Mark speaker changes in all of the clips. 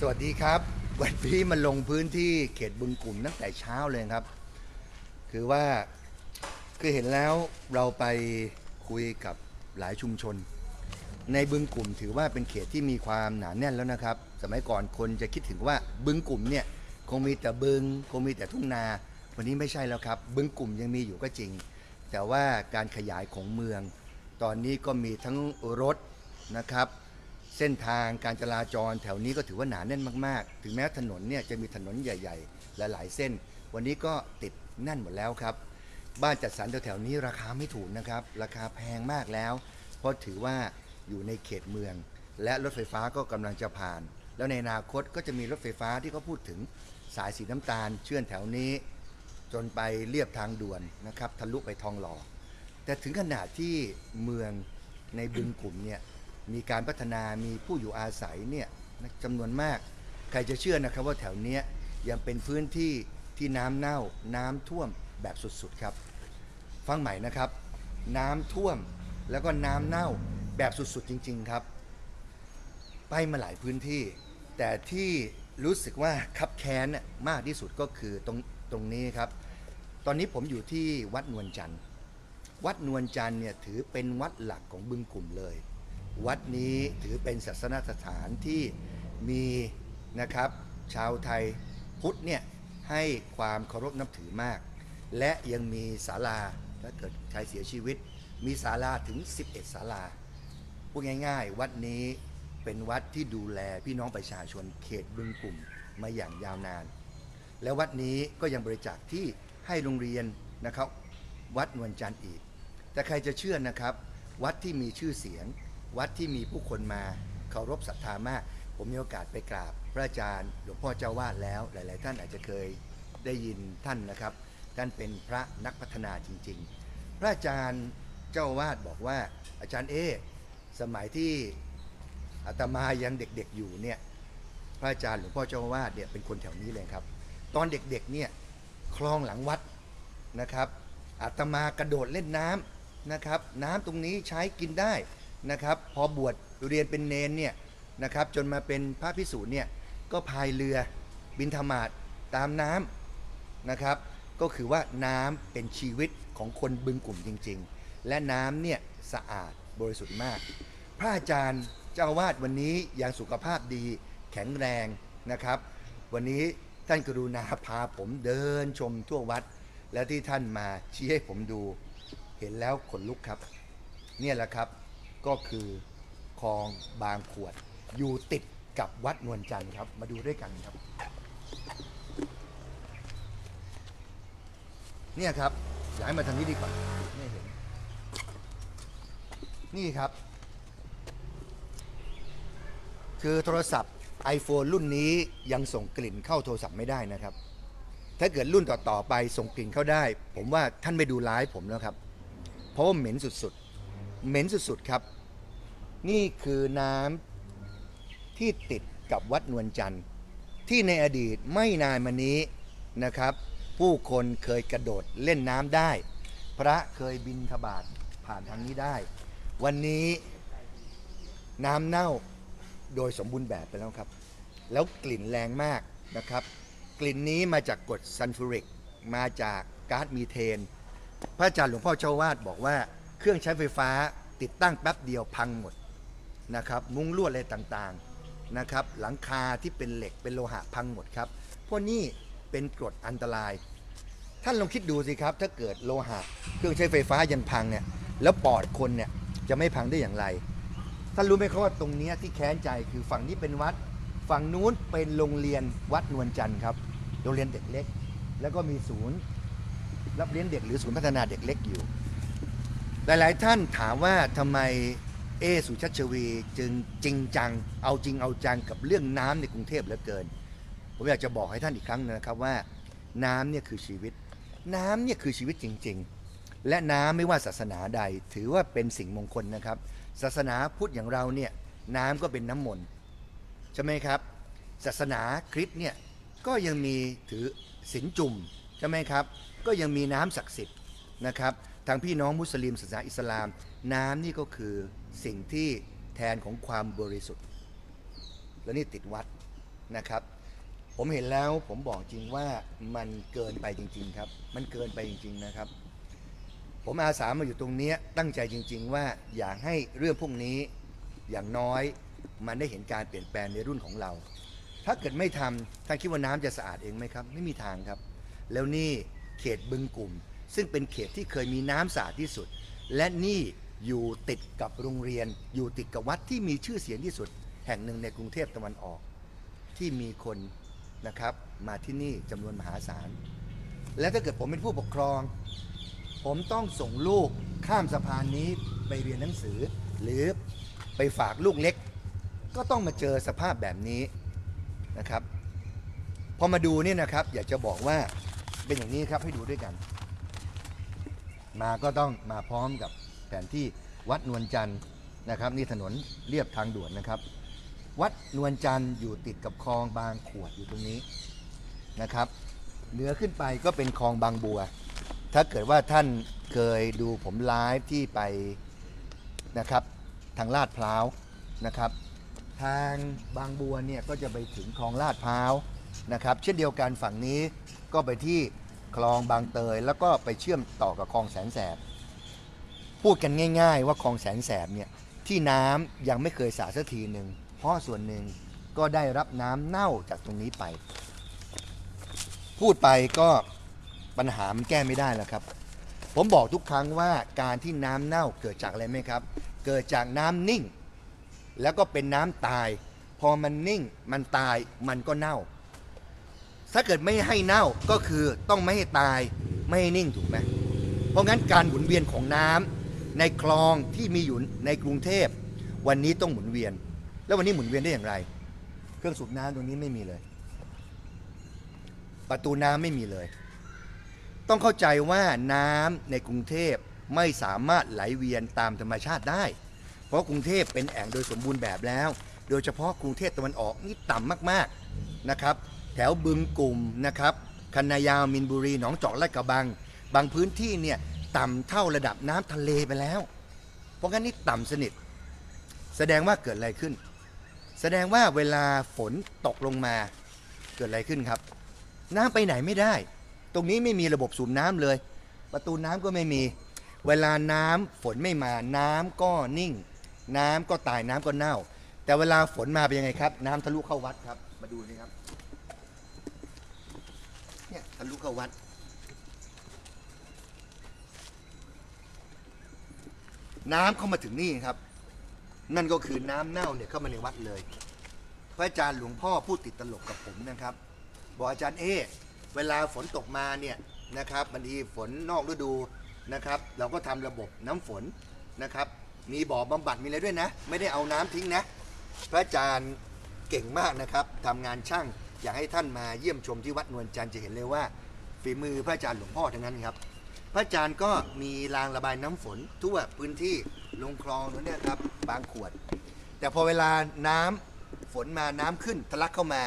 Speaker 1: สวัสดีครับ วันนี้มาลงพื้นที่เขตบึงกลุ่มตั้งแต่เช้าเลยครับ คือว่าคือเห็นแล้วเราไปคุยกับหลายชุมชน ในบึงกลุ่มถือว่าเป็นเขตที่มีความหนาแน่นแล้วนะครับ สมัยก่อนคนจะคิดถึงว่าบึงกลุ่มเนี่ยคงมีแต่บึงคงมีแต่ทุ่งนา วันนี้ไม่ใช่แล้วครับ บึงกลุ่มยังมีอยู่ก็จริง แต่ว่าการขยายของเมือง ตอนนี้ก็มีทั้งรถนะครับ เส้นทางการจราจรแถวนี้ก็ถือว่าหนาแน่นมากๆ ถึงแม้ถนนเนี่ยจะมีถนนใหญ่ๆ หลายๆเส้น วันนี้ก็ติดแน่นหมดแล้วครับ บ้านจัดสรรแถวๆนี้ราคาไม่ถูกนะครับ ราคาแพงมากแล้ว เพราะถือว่าอยู่ในเขตเมือง และรถไฟฟ้าก็กำลังจะผ่าน แล้วในอนาคตก็จะมีรถไฟฟ้าที่เขาพูดถึงสายสีน้ำตาล เชื่อมแถวนี้ จนไปเรียบทางด่วนนะครับทะลุไปทองหล่อแต่ถึงขนาดที่เมืองในบึงกลุ่มเนี่ย มีการพัฒนามีผู้อยู่อาศัยเนี่ยจำนวนมาก ใครจะเชื่อนะครับว่าแถวเนี้ยยังเป็นพื้นที่ที่น้ำเน่าน้ำท่วมแบบสุดๆครับ ฟังใหม่นะครับ น้ำท่วมแล้วก็น้ำเน่าแบบสุดๆจริง ๆครับ ไปมาหลายพื้นที่ แต่ที่รู้สึกว่าคับแค้นมากที่สุดก็คือตรงตรงนี้ครับ ตอนนี้ผมอยู่ที่วัดนวลจันทร์ วัดนวลจันทร์เนี่ยถือเป็นวัดหลักของบึงกลุ่มเลย วัดนี้ถือเป็นศาสนสถานที่มีนะครับชาวไทยพุทธเนี่ยให้ความเคารพนับถือมาก และยังมีศาลาถ้าเกิดใครเสียชีวิต มีศาลาถึง 11ศาลาพูดง่าย ๆ วัดนี้เป็นวัดที่ดูแลพี่น้องประชาชนเขตบึงกลุ่มมาอย่างยาวนาน แล้ววัดนี้ก็ยังบริจาคที่ให้โรงเรียนนะครับ วัดนวลจันทร์อีก แต่ใครจะเชื่อนะครับ วัดที่มีชื่อเสียง วัดที่มีผู้คนมาเคารพศรัทธามาก ผมมีโอกาสไปกราบพระอาจารย์หลวงพ่อเจ้าวาดแล้ว หลาย ๆ ท่านอาจจะเคยได้ยินท่านนะครับ ท่านเป็นพระนักพัฒนาจริง ๆ พระอาจารย์เจ้าวาดบอกว่าอาจารย์เอสมัยที่อาตมายังเด็กๆอยู่เนี่ยพระอาจารย์หลวงพ่อเจ้าอาวาดเนี่ยเป็นคนแถวนี้เลยครับ ตอนเด็กๆเนี่ยคลองหลังวัดนะครับอาตมากระโดดเล่นน้ำนะครับ น้ำตรงนี้ใช้กินได้ นะครับพอบวชเรียนเป็นเนนเนี่ยนะครับจนมาเป็นพระพิสุเนี่ยก็พายเรือบินธมาตตามน้ำนะครับก็คือว่าน้ำเป็นชีวิตของคนบึงกลุ่มจริง ๆ และน้ำเนี่ยสะอาดบริสุทธิ์มาก พระอาจารย์เจ้าวาสวันนี้ยังสุขภาพดีแข็งแรงนะครับ วันนี้ท่านกรุณาพาผมเดินชมทั่ววัด และที่ท่านมาชี้ให้ผมดู เห็นแล้วขนลุกครับ เนี่ยแหละครับ ก็คือคลองบางขวด อยู่ติดกับวัดนวลจันทร์ครับ มาดูด้วยกันครับ เนี่ยครับย้ายมาทางนี้ดีกว่าไม่เห็น นี่ครับ คือโทรศัพท์ iPhone รุ่นนี้ยังส่งกลิ่นเข้าโทรศัพท์ไม่ได้นะครับ ถ้าเกิดรุ่นต่อ ๆ ไปส่งกลิ่นเข้าได้ ผมว่าท่านไม่ดูไลฟ์ผมแล้วครับ เพราะว่าเหม็นสุด ๆ เหม็นสุดๆครับ นี่คือน้ำที่ติดกับวัดนวลจันทร์ ที่ในอดีตไม่นานมานี้นะครับ ผู้คนเคยกระโดดเล่นน้ำได้ พระเคยบินทบาทผ่านทางนี้ได้ วันนี้น้ำเน่าโดยสมบูรณ์แบบไปแล้วครับ แล้วกลิ่นแรงมากนะครับ กลิ่นนี้มาจากกรดซัลฟูริก มาจากก๊าซมีเทน พระอาจารย์หลวงพ่อเจ้าวาดบอกว่า เครื่องใช้ไฟฟ้าติดตั้งแป๊บเดียวพังหมดนะครับ มุ้งลวดอะไรต่างๆนะครับ หลังคาที่เป็นเหล็กเป็นโลหะพังหมดครับพราะนี่เป็นกรดอันตราย ท่านลองคิดดูสิครับ ถ้าเกิดโลหะ เครื่องใช้ไฟฟ้ายังพังเนี่ยแล้วปอดคนเนี่ยจะไม่พังได้อย่างไร ท่านรู้ไหมครับว่าตรงนี้ที่แค้นใจคือฝั่งนี้เป็นวัด ฝั่งนู้นเป็นโรงเรียนวัดนวลจันทร์ครับโรงเรียนเด็กเล็ก แล้วก็มีศูนย์รับเลี้ยงเด็กหรือศูนย์พัฒนาเด็กเล็กอยู่ หลาย ๆ ท่านถามว่าทำไมเอสุชัชวี จึงจริงจัง เอาจริงเอาจังกับเรื่องน้ำในกรุงเทพเหลือเกิน ผมอยากจะบอกให้ท่านอีกครั้งนะครับว่า น้ำเนี่ยคือชีวิต น้ำเนี่ยคือชีวิตจริง ๆ และน้ำไม่ว่าศาสนาใด ถือว่าเป็นสิ่งมงคลนะครับ ศาสนาพุทธอย่างเราเนี่ยน้ำก็เป็นน้ำมนต์ใช่ไหมครับ ศาสนาคริสต์เนี่ยก็ยังมีถือศีลจุ่มใช่ไหมครับ ก็ยังมีน้ำศักดิ์สิทธิ์นะครับ ทางพี่น้องมุสลิมศาสนาอิสลาม น้ำนี่ก็คือสิ่งที่แทนของความบริสุทธิ์ และนี่ติดวัดนะครับ ผมเห็นแล้วผมบอกจริงว่ามันเกินไปจริง ๆครับ มันเกินไปจริง ๆนะครับ ผมอาสามาอยู่ตรงนี้ตั้งใจจริง ๆ ว่าอยากให้เรื่องพวกนี้อย่างน้อยมันได้เห็นการเปลี่ยนแปลงในรุ่นของเรา ถ้าเกิดไม่ทำท่านคิดว่าน้ำจะสะอาดเองไหมครับ ไม่มีทางครับ แล้วนี่เขตบึงกลุ่ม ซึ่งเป็นเขตที่เคยมีน้ำสะอาดที่สุด และนี่อยู่ติดกับโรงเรียน อยู่ติดกับวัดที่มีชื่อเสียงที่สุด แห่งหนึ่งในกรุงเทพตะวันออก ที่มีคนนะครับมาที่นี่จำนวนมหาศาล และถ้าเกิดผมเป็นผู้ปกครอง ผมต้องส่งลูกข้ามสะพานนี้ไปเรียนหนังสือ หรือไปฝากลูกเล็ก ก็ต้องมาเจอสภาพแบบนี้นะครับพอมาดูเนี่ยนะครับ อยากจะบอกว่าเป็นอย่างนี้ครับให้ดูด้วยกัน มาก็ต้องมาพร้อมกับแผนที่วัดนวลจันทร์นะครับนี่ถนนเรียบทางด่วนนะครับ วัดนวลจันทร์อยู่ติดกับคลองบางขวดอยู่ตรงนี้นะครับเหนือขึ้นไปก็เป็นคลองบางบัว ถ้าเกิดว่าท่านเคยดูผมไลฟ์ที่ไปนะครับทางลาดพร้าวนะครับ ทางบางบัวเนี่ยก็จะไปถึงคลองลาดพร้าวนะครับ เช่นเดียวกันฝั่งนี้ก็ไปที่ คลองบางเตย แล้วก็ไปเชื่อมต่อกับคลองแสนแสบ พูดกันง่าย ๆ ว่าคลองแสนแสบเนี่ยที่น้ำยังไม่เคยสาสักทีหนึ่งเพราะส่วนหนึ่งก็ได้รับน้ำเน่าจากตรงนี้ไป พูดไปก็ปัญหามันแก้ไม่ได้แล้วครับ ผมบอกทุกครั้งว่าการที่น้ำเน่าเกิดจากอะไรไหมครับ เกิดจากน้ำนิ่ง แล้วก็เป็นน้ำตาย พอมันนิ่งมันตายมันก็เน่า ถ้าเกิดไม่ให้เน่าก็คือต้องไม่ให้ตายไม่ให้นิ่งถูกไหมเพราะงั้นการหมุนเวียนของน้ำในคลองที่มีอยู่ในกรุงเทพ วันนี้ต้องหมุนเวียน แล้ววันนี้หมุนเวียนได้อย่างไร เครื่องสูบน้ำตรงนี้ไม่มีเลย ประตูน้ำไม่มีเลย ต้องเข้าใจว่าน้ำในกรุงเทพไม่สามารถไหลเวียนตามธรรมชาติได้ เพราะกรุงเทพเป็นแอ่งโดยสมบูรณ์แบบแล้ว โดยเฉพาะกรุงเทพตะวันออกนี่ต่ำมากๆนะครับ แถวบึงกลุ่มนะครับคันนายาวมินบุรีหนองจอกและกระบัง บางพื้นที่เนี่ยต่ำเท่าระดับน้ำทะเลไปแล้ว เพราะงั้นนี่ต่ำสนิท แสดงว่าเกิดอะไรขึ้น แสดงว่าเวลาฝนตกลงมาเกิดอะไรขึ้นครับ น้ำไปไหนไม่ได้ ตรงนี้ไม่มีระบบสูบน้ำเลย ประตูน้ำก็ไม่มี เวลาน้ำฝนไม่มา น้ำก็นิ่ง น้ำก็ตายน้ำก็เน่า แต่เวลาฝนมาเป็นยังไงครับ น้ำทะลุเข้าวัดครับ มาดูนี่ครับ ทะลุเข้าวัด น้ำเข้ามาถึงนี่ครับ นั่นก็คือน้ำเน่าเนี่ยเข้ามาในวัดเลย พระอาจารย์หลวงพ่อพูดติดตลกกับผมนะครับ บอกอาจารย์เอเวลาฝนตกมาเนี่ยนะครับบางทีฝนนอกฤดูนะครับ เราก็ทำระบบน้ำฝนนะครับ มีบ่อบำบัดมีอะไรด้วยนะ ไม่ได้เอาน้ำทิ้งนะ พระอาจารย์เก่งมากนะครับทำงานช่าง อยากให้ท่านมาเยี่ยมชมที่วัดนวลจันทร์จะเห็นเลยว่า ฝีมือพระอาจารย์หลวงพ่อทั้งนั้นครับ พระอาจารย์ก็มีรางระบายน้ำฝนทั่วพื้นที่ลงคลองนู้นเนี่ยครับบางขวด แต่พอเวลาน้ำฝนมาน้ำขึ้นทะลักเข้ามา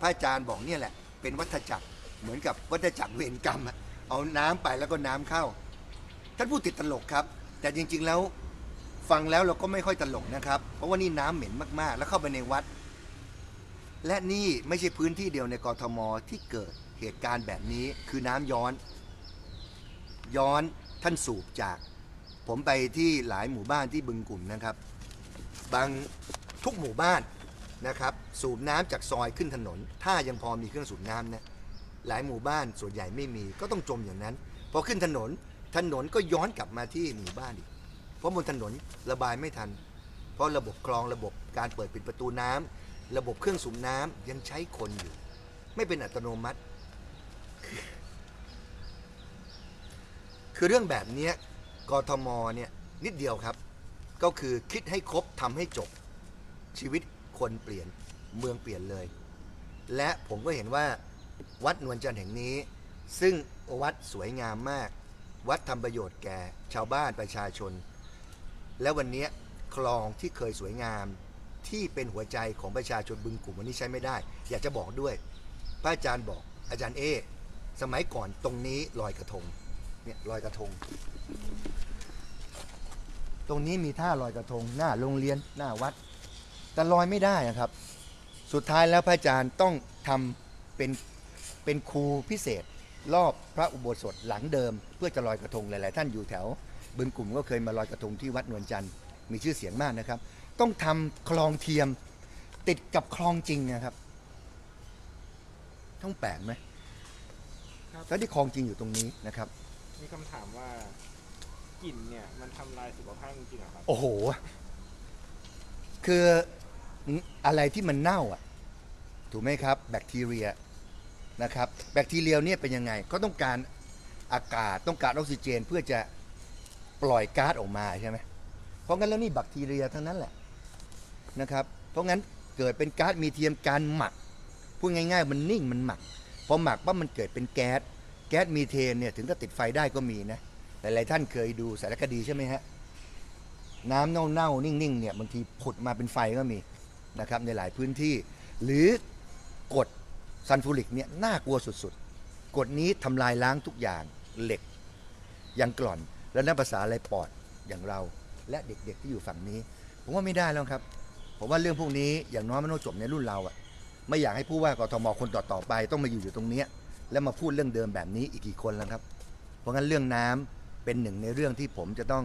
Speaker 1: พระอาจารย์บอกเนี่ยแหละ เป็นวัฏจักรเหมือนกับวัฏจักรเวรกรรมเอาน้ำไปแล้วก็น้ำเข้า ท่านพูดติดตลกครับ แต่จริงๆแล้วฟังแล้วเราก็ไม่ค่อยตลกนะครับ เพราะว่านี่น้ำเหม็นมากๆ แล้วเข้าไปในวัด และนี่ไม่ใช่พื้นที่เดียวในกรทมที่เกิดเหตุการณ์แบบนี้คือน้ำย้อน ย้อนท่านสูบจาก ผมไปที่หลายหมู่บ้านที่บึงกลุ่มนะครับ บางทุกหมู่บ้านนะครับ สูบน้ำจากซอยขึ้นถนน ถ้ายังพอมีเครื่องสูบน้ำนะหลายหมู่บ้านส่วนใหญ่ไม่มีก็ต้องจมอย่างนั้นพอขึ้นถนนถนนก็ย้อนกลับมาที่หมู่บ้านอีกเพราะบนถนนระบายไม่ทัน เพราะระบบคลองระบบการเปิดปิดประตูน้ำ ระบบเครื่องสูบน้ำยังใช้คนอยู่ ไม่เป็นอัตโนมัติ คือเรื่องแบบเนี้ยกทมเนี่ยนิดเดียวครับ ก็คือคิดให้ครบทำให้จบ ชีวิตคนเปลี่ยนเมืองเปลี่ยนเลย และผมก็เห็นว่าวัดนวลจันทร์แห่งนี้ ซึ่งวัดสวยงามมาก วัดทำประโยชน์แก่ชาวบ้านประชาชน และวันนี้คลองที่เคยสวยงาม ที่เป็นหัวใจของประชาชนบึงกลุ่มวันนี้ใช้ไม่ได้ อยากจะบอกด้วย พระอาจารย์บอกอาจารย์เอ สมัยก่อนตรงนี้ลอยกระทงเนี่ยลอยกระทง ตรงนี้มีท่าลอยกระทง หน้าโรงเรียนหน้าวัด แต่ลอยไม่ได้อะครับ สุดท้ายแล้วพระอาจารย์ต้องทำเป็นเป็นครูพิเศษ รอบพระอุโบสถหลังเดิม เพื่อจะลอยกระทงหลาย ๆ ท่านอยู่แถว บึงกลุ่มก็เคยมาลอยกระทงที่วัดนวลจันทร์มีชื่อเสียงมากนะครับ ต้องทำคลองเทียม ติดกับคลองจริงนะครับต้องแปลกไหม
Speaker 2: ครับ
Speaker 1: แล้วที่คลองจริงอยู่ตรงนี้นะครับ
Speaker 2: มีคำถามว่ากลิ่นเนี่ยมันทำลายสุขภาพจริงๆเหรอครับ
Speaker 1: โอ้โห คืออะไรที่มันเน่าอะ ถูกไหมครับ แบคทีเรียนะครับ แบคทีเรียเนี่ยเป็นยังไง ก็ต้องการอากาศต้องการออกซิเจนเพื่อจะปล่อยก๊าซออกมาใช่ไหมเพราะงั้นแล้วนี่แบคทีเรียทั้งนั้นแหละ นะครับ เพราะงั้นเกิดเป็นก๊าซมีเทียมการหมักพูดง่าย ๆ มันนิ่งมันหมักพอหมักปั๊บมันเกิดเป็นแก๊สแก๊สมีเทนเนี่ยถึงจะติดไฟได้ก็มีนะหลายๆท่านเคยดูสารคดีใช่ไหมฮะน้ำเน่าๆนิ่งๆเนี่ยบางทีผุดมาเป็นไฟก็มีนะครับในหลายพื้นที่ หรือกรดซัลฟูริกเนี่ยน่ากลัวสุดๆกรดนี้ทำลายล้างทุกอย่างเหล็กยังกร่อน แล้วนับภาษาอะไรปอดอย่างเรา และเด็กๆที่อยู่ฝั่งนี้ ผมว่าไม่ได้แล้วครับ ผมว่าเรื่องพวกนี้อย่างน้อยมันต้องจบในรุ่นเราอะไม่อยากให้ผู้ว่ากทมคนต่อๆไป ต้องมาอยู่อยู่ตรงเนี้ยแล้วมาพูดเรื่องเดิมแบบนี้อีกกี่คนแล้วครับ เพราะงั้นเรื่องน้ำเป็นหนึ่งในเรื่องที่ผมจะต้อง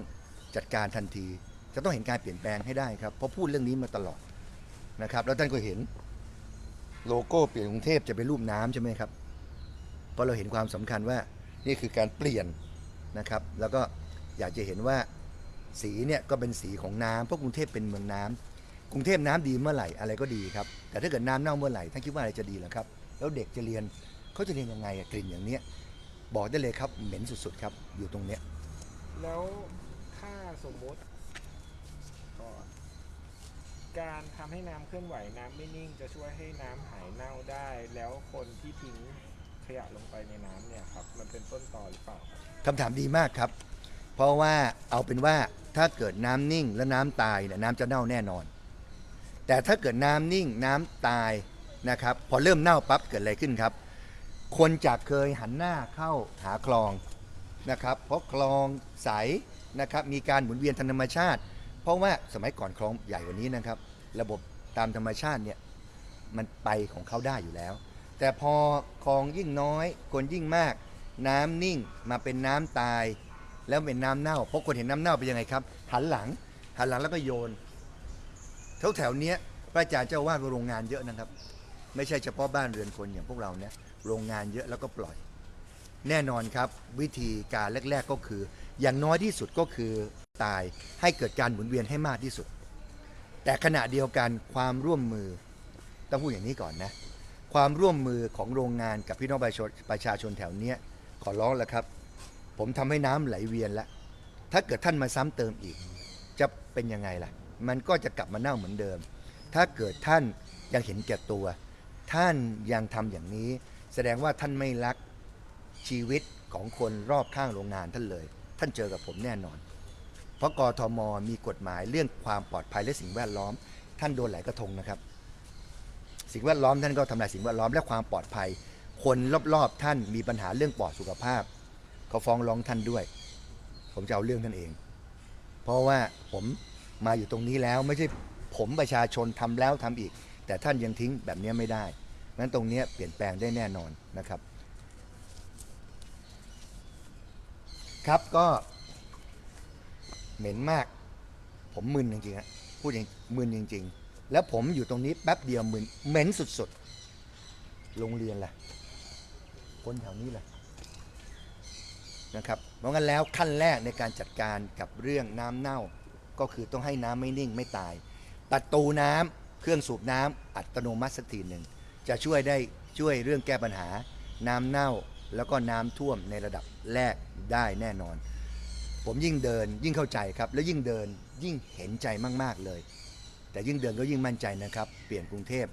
Speaker 1: จัดการทันที จะต้องเห็นการเปลี่ยนแปลงให้ได้ครับเพราะพูดเรื่องนี้มาตลอดนะครับ แล้วท่านก็เห็นโลโก้เปลี่ยนกรุงเทพจะเป็นรูปน้ำใช่ไหมครับ เพราะเราเห็นความสำคัญว่านี่คือการเปลี่ยนนะครับ แล้วก็อยากจะเห็นว่าสีเนี่ยก็เป็นสีของน้ำเพราะกรุงเทพเป็นเมืองน้ำก รุงเทพน้ำดีเมื่อไหร่อะไรก็ดีครับ แต่ถ้าเกิดน้ำเน่าเมื่อไหร่ท่านคิดว่าอะไรจะดีล่ะครับ แล้วเด็กจะเรียนเขาจะเรียนยังไงอะกลิ่นอย่างเนี้ยบอกได้เลยครับเหม็นสุดๆครับ อยู่ตรงเนี้ย
Speaker 2: แล้วถ้าสมมติก็การทำให้น้ำเคลื่อนไหวน้ำไม่นิ่ง จะช่วยให้น้ำหายเน่าได้ แล้วคนที่ทิ้งขยะลงไปในน้ำเนี่ยครับ มันเป็นต้นตอหรือเปล่าครับ
Speaker 1: คำถามดีมากครับ เพราะว่าเอาเป็นว่าถ้าเกิดน้ำนิ่งและน้ำตายเนี่ยน้ำจะเน่าแน่นอน แต่ถ้าเกิดน้ำนิ่งน้ำตายนะครับพอเริ่มเน่าปั๊บเกิดอะไรขึ้นครับ คนจากเคยหันหน้าเข้าหาคลองนะครับเพราะคลองใสนะครับมีการหมุนเวียนทางธรรมชาติ เพราะว่าสมัยก่อนคลองใหญ่กว่านี้นะครับ ระบบตามธรรมชาติเนี่ยมันไปของเขาได้อยู่แล้ว แต่พอคลองยิ่งน้อย คนยิ่งมาก น้ำนิ่งมาเป็นน้ำตาย แล้วเป็นน้ำเน่าเพราะคนเห็นน้ำเน่าเป็นยังไงครับหันหลังหันหลังแล้วก็โยน แถวแถวๆเนี้ยพระอาจารย์เจ้าวาดว่าโรงงานเยอะนะครับ ไม่ใช่เฉพาะบ้านเรือนคนอย่างพวกเราเนี่ยโรงงานเยอะแล้วก็ปล่อย แน่นอนครับ วิธีการแรก ๆก็คือ อย่างน้อยที่สุดก็คือตายให้เกิดการหมุนเวียนให้มากที่สุด แต่ขณะเดียวกันความร่วมมือต้องพูดอย่างนี้ก่อนนะ ความร่วมมือของโรงงานกับพี่น้องประชาชนประชาชนแถวเนี้ยขอร้องแล้วครับ ผมทำให้น้ำไหลเวียนแล้ว ถ้าเกิดท่านมาซ้ำเติมอีก จะเป็นยังไงล่ะ มันก็จะกลับมาเน่าเหมือนเดิม ถ้าเกิดท่านยังเห็นแก่ตัว ท่านยังทำอย่างนี้ แสดงว่าท่านไม่รักชีวิตของคนรอบข้างโรงงานท่านเลย ท่านเจอกับผมแน่นอน เพราะกทมมีกฎหมายเรื่องความปลอดภัยและสิ่งแวดล้อม ท่านโดนหลายกระทงนะครับ สิ่งแวดล้อมท่านก็ทำลายสิ่งแวดล้อมและความปลอดภัย คนรอบๆท่านมีปัญหาเรื่องปอดสุขภาพเขาฟ้องร้องท่านด้วย ผมจะเอาเรื่องท่านเอง เพราะว่าผม มาอยู่ตรงนี้แล้วไม่ใช่ผมประชาชนทำแล้วทำอีก แต่ท่านยังทิ้งแบบนี้ไม่ได้งั้นตรงนี้เปลี่ยนแปลงได้แน่นอนนะครับ ครับก็เหม็นมาก ผมมึนจริงๆฮะพูดอย่างมึนจริง ๆ แล้วผมอยู่ตรงนี้แป๊บเดียวมึนเหม็นสุดๆโรงเรียนแหละคนแถวนี้แหละนะครับเพราะงั้นแล้วขั้นแรกในการจัดการกับเรื่องน้ำเน่า ก็คือต้องให้น้ำไม่นิ่งไม่ตาย ประตูน้ำเครื่องสูบน้ำอัตโนมัติสักทีหนึ่งจะช่วยได้ช่วยเรื่องแก้ปัญหา น้ำเน่าแล้วก็น้ำท่วมในระดับแรกได้แน่นอน ผมยิ่งเดินยิ่งเข้าใจครับ แล้วยิ่งเดินยิ่งเห็นใจมาก ๆเลย แต่ยิ่งเดินก็ยิ่งมั่นใจนะครับ เปลี่ยนกรุงเทพ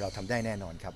Speaker 1: เราทำได้แน่นอนครับ